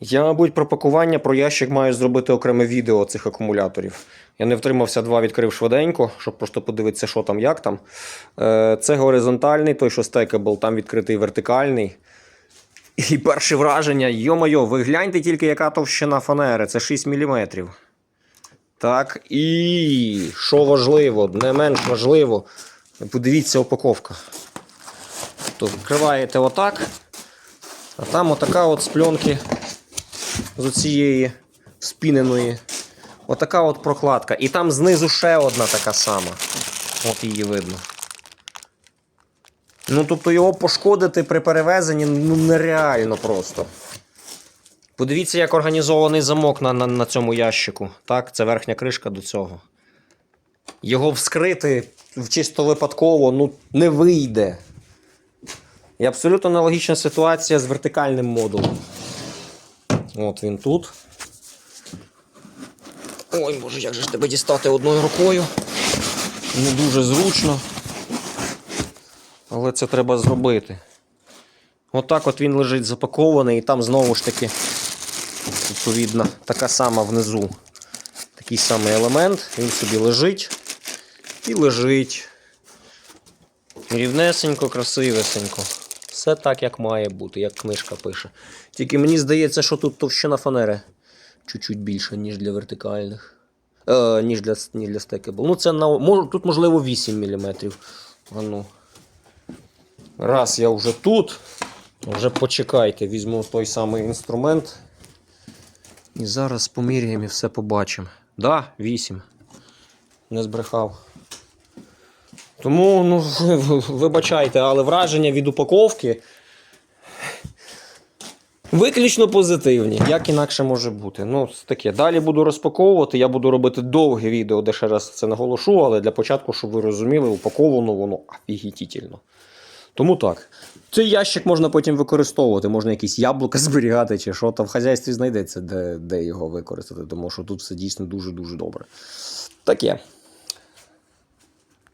Я, мабуть, про пакування про ящик маю зробити окреме відео цих акумуляторів. Я не втримався, два відкрив швиденько, щоб просто подивитися, що там, як там. Е, Це горизонтальний, той, що стекабл, там відкритий вертикальний. І перше враження, йо-моє, ви гляньте тільки, яка товщина фанери, це 6 мм. Так, і що важливо, не менш важливо, подивіться упаковка. То відкриваєте отак, а там отака от з пленки з оцієї спіненої. Отака от прокладка. І там знизу ще одна така сама. От її видно. Ну, тобто його пошкодити при перевезенні ну, нереально просто. Подивіться, як організований замок на, на, на цьому ящику. Так, це верхня кришка до цього. Його вскрити чисто випадково ну, не вийде. І абсолютно аналогічна ситуація з вертикальним модулем. От він тут. Ой, боже, як же ж тебе дістати одною рукою. Не дуже зручно. Але це треба зробити. Отак от він лежить запакований, і там знову ж таки, відповідно, така сама внизу. Такий самий елемент. Він собі лежить і лежить. Рівнесенько, красивесенько. Все так, як має бути, як книжка пише. Тільки мені здається, що тут товщина фанери чуть-чуть більша, ніж для вертикальних. Е, ніж для, ніж для стекебл. Ну, це на, мож, тут, можливо, 8 мм. А ну. Раз я вже тут, вже почекайте, візьму той самий інструмент. І зараз поміряємо і все побачимо. Да, 8. Не збрехав. Тому, ну, вибачайте, але враження від упаковки виключно позитивні. Як інакше може бути. Ну, таке. Далі буду розпаковувати. Я буду робити довге відео, де ще раз це наголошу, але для початку, щоб ви розуміли, упаковано воно офігітельно. Тому так. Цей ящик можна потім використовувати, можна якісь яблука зберігати чи що там в хазяйстві знайдеться, де, де його використати, тому що тут все дійсно дуже-дуже добре. Таке.